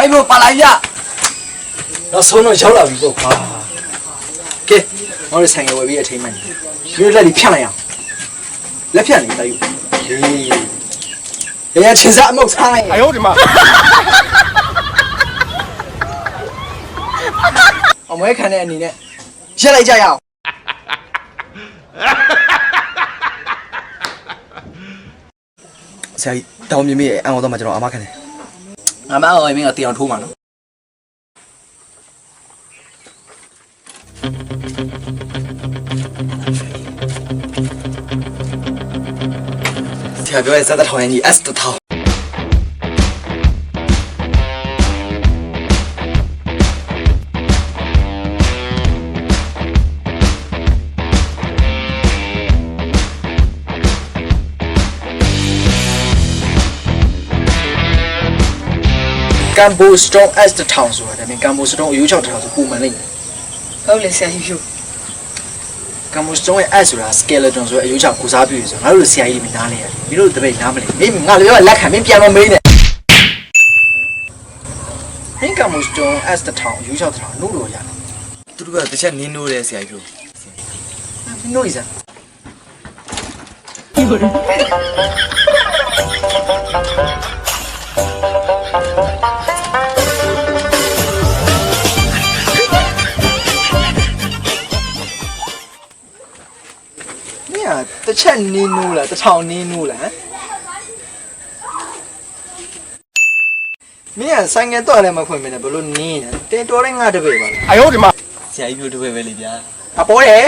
ရိုက်ဖို့ပါလာရတော့ဆုံးတော့ရောက်လာပြီပေါ့ကွာကဲမောင်ရဆိုင်ကဝယ်ပြီးအထိမ်းမှန်ရွေးလက်လေးဖြတ်လိုက်အောင်လက်ဖြတ်နေတိုက်ယူဟေးရရချင်းစားအမုတ်စားလိုက်အယောဒီမှာအမွဲခံတဲ့အနေနဲ့ရက်လိုက်ကြရအောင်ဆရာကြီးတောင်းမြင့်မြင့်အံ့ဩတော့မှကျွန်တော်အမခံတယ် ငါမအောင်ရင်မင်းကတီအောင်ထိုးမှာနော်ဆရာ မ်ဘိုစတုံး S တထောင်ဆိုတာဒါပေမဲ့ကမ်ဘိုစတုံးအယူချောက်တထောင်ဆိုပုံမှန်လိမ့်မယ်ဟုတ်လေဆရာကြီးဖြူကမ်ဘိုစတုံးရဲ့ S ဆိုတာ skeleton ဆိုတဲ့အယူချောက်ကိုစားပြုရဆိုငါတို့ဆရာကြီးတွေနားလဲရတယ်မင်းတို့တပည့်နားမလဲမင်းငါလည်းလက်ခံမင်းပြန်မမေးနဲ့မင်းကမ်ဘိုစတုံး S တထောင်အယူချောက်တထောင်လို့လို့ရတယ်သူတို့ကတစ်ချက်နင်းနိုးတယ်ဆရာကြီးဖြူမင်းတို့ရစား မင်းကတစ်ချက်နင်းနိုးလားတစ်ထောင်နင်းနိုးလားမင်းကဆိုင်ငယ်တော့လည်းမခွင့်မင်းနဲ့ဘလို့နင်းနေတင်းတော်တိုင်းငါတပည့်ပါလားအယောဒီမှာဆရာကြီးပြောတပည့်ပဲလေဗျာအပေါ်တယ်